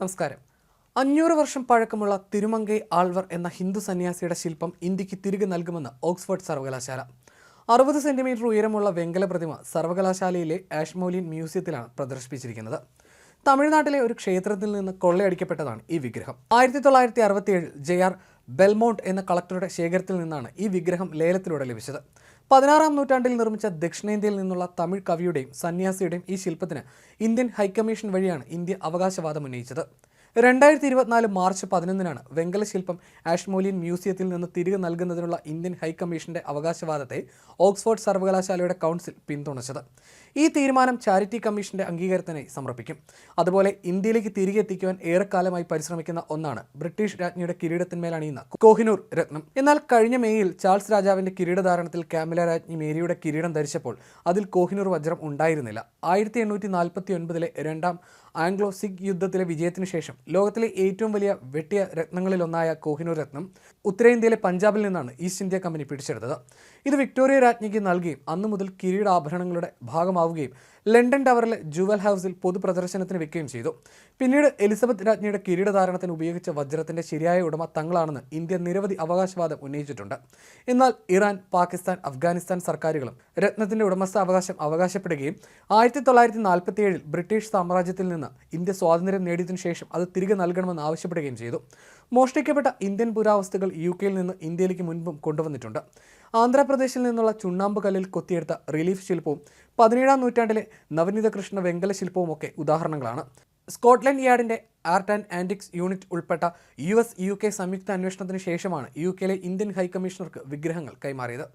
നമസ്കാരം. അഞ്ഞൂറ് വർഷം പഴക്കമുള്ള തിരുമങ്കൈ ആൾവർ എന്ന ഹിന്ദു സന്യാസിയുടെ ശില്പം ഇന്ത്യയ്ക്ക് തിരികെ നൽകുമെന്ന് ഓക്സ്ഫോർഡ് സർവകലാശാല. അറുപത് സെന്റിമീറ്റർ ഉയരമുള്ള വെങ്കല പ്രതിമ സർവകലാശാലയിലെ ആഷ്മോലിയൻ മ്യൂസിയത്തിലാണ് പ്രദർശിപ്പിച്ചിരിക്കുന്നത്. തമിഴ്നാട്ടിലെ ഒരു ക്ഷേത്രത്തിൽ നിന്ന് കൊള്ളയടിക്കപ്പെട്ടതാണ് ഈ വിഗ്രഹം. ആയിരത്തി തൊള്ളായിരത്തി അറുപത്തിയേഴിൽ ജെ ആർ ബെൽമോണ്ട് എന്ന കളക്ടറുടെ ശേഖരത്തിൽ നിന്നാണ് ഈ വിഗ്രഹം ലേലത്തിലൂടെ ലഭിച്ചത്. പതിനാറാം നൂറ്റാണ്ടിൽ നിർമ്മിച്ച ദക്ഷിണേന്ത്യയിൽ നിന്നുള്ള തമിഴ് കവിയുടെയും സന്യാസിയുടെയും ഈ ശില്പത്തിന് ഇന്ത്യൻ ഹൈക്കമ്മീഷൻ വഴിയാണ് ഇന്ത്യ അവകാശവാദം ഉന്നയിച്ചത്. രണ്ടായിരത്തി ഇരുപത്തിനാല് മാർച്ച് പതിനൊന്നിനാണ് വെങ്കല ശില്പം ആഷ്മോലിയൻ മ്യൂസിയത്തിൽ നിന്ന് തിരികെ നൽകുന്നതിനുള്ള ഇന്ത്യൻ ഹൈക്കമ്മീഷന്റെ അവകാശവാദത്തെ ഓക്സ്ഫോർഡ് സർവകലാശാലയുടെ കൗൺസിൽ പിന്തുണച്ചത്. ഈ തീരുമാനം ചാരിറ്റി കമ്മീഷന്റെ അംഗീകാരത്തിനായി സമർപ്പിക്കും. അതുപോലെ ഇന്ത്യയിലേക്ക് തിരികെ എത്തിക്കുവാൻ ഏറെക്കാലമായി പരിശ്രമിക്കുന്ന ഒന്നാണ് ബ്രിട്ടീഷ് രാജ്ഞിയുടെ കിരീടത്തിന്മേൽ അണിയുന്ന കോഹിനൂർ രത്നം. എന്നാൽ കഴിഞ്ഞ മേയിൽ ചാൾസ് രാജാവിന്റെ കിരീടധാരണത്തിൽ കാമില രാജ്ഞി മേരിയുടെ കിരീടം ധരിച്ചപ്പോൾ അതിൽ കോഹിനൂർ വജ്രം ഉണ്ടായിരുന്നില്ല. ആയിരത്തി എണ്ണൂറ്റി നാൽപ്പത്തി ഒൻപതിലെ രണ്ടാം ആംഗ്ലോ സിഖ് യുദ്ധത്തിലെ വിജയത്തിനു ശേഷം ലോകത്തിലെ ഏറ്റവും വലിയ വെട്ടിയ രത്നങ്ങളിലൊന്നായ കോഹിനൂർ രത്നം ഉത്തരേന്ത്യയിലെ പഞ്ചാബിൽ നിന്നാണ് ഈസ്റ്റ് ഇന്ത്യ കമ്പനി പിടിച്ചെടുത്തത്. ഇത് വിക്ടോറിയ രാജ്ഞിക്ക് നൽകുകയും അന്നു മുതൽ കിരീടാഭരണങ്ങളുടെ ഭാഗമാവുകയും ലണ്ടൻ ടവറിലെ ജുവൽ ഹൗസിൽ പൊതുപ്രദർശനത്തിന് വെക്കുകയും ചെയ്തു. പിന്നീട് എലിസബത്ത് രാജ്ഞിയുടെ കിരീടധാരണത്തിന് ഉപയോഗിച്ച വജ്രത്തിന്റെ ശരിയായ ഉടമ തങ്ങളാണെന്ന് ഇന്ത്യ നിരവധി അവകാശവാദം ഉന്നയിച്ചിട്ടുണ്ട്. എന്നാൽ ഇറാൻ പാകിസ്ഥാൻ അഫ്ഗാനിസ്ഥാൻ സർക്കാരുകളും രത്നത്തിന്റെ ഉടമസ്ഥാവകാശം അവകാശപ്പെടുകയും ആയിരത്തി തൊള്ളായിരത്തി ബ്രിട്ടീഷ് സാമ്രാജ്യത്തിൽ നിന്ന് ഇന്ത്യ സ്വാതന്ത്ര്യം നേടിയതിനു ശേഷം അത് തിരികെ നൽകണമെന്ന് ആവശ്യപ്പെടുകയും ചെയ്തു. മോഷ്ടിക്കപ്പെട്ട ഇന്ത്യൻ പുരാവസ്തുക്കൾ യു കെയിൽ നിന്ന് ഇന്ത്യയിലേക്ക് മുൻപും കൊണ്ടുവന്നിട്ടുണ്ട്. ആന്ധ്രാപ്രദേശിൽ നിന്നുള്ള ചുണ്ണാമ്പ് കല്ലിൽ കൊത്തിയെടുത്ത റിലീഫ് ശില്പവും പതിനേഴാം നൂറ്റാണ്ടിലെ നവനീത കൃഷ്ണ വെങ്കല ശില്പവും ഒക്കെ ഉദാഹരണങ്ങളാണ്. സ്കോട്ട്ലൻഡ് യാർഡിന്റെ ആർട്ട് ആൻഡ് ആന്റിക്സ് യൂണിറ്റ് ഉൾപ്പെട്ട യു എസ് യു കെ സംയുക്ത അന്വേഷണത്തിന് ശേഷമാണ് യു കെയിലെ ഇന്ത്യൻ ഹൈക്കമ്മീഷണർക്ക് വിഗ്രഹങ്ങൾ കൈമാറിയത്.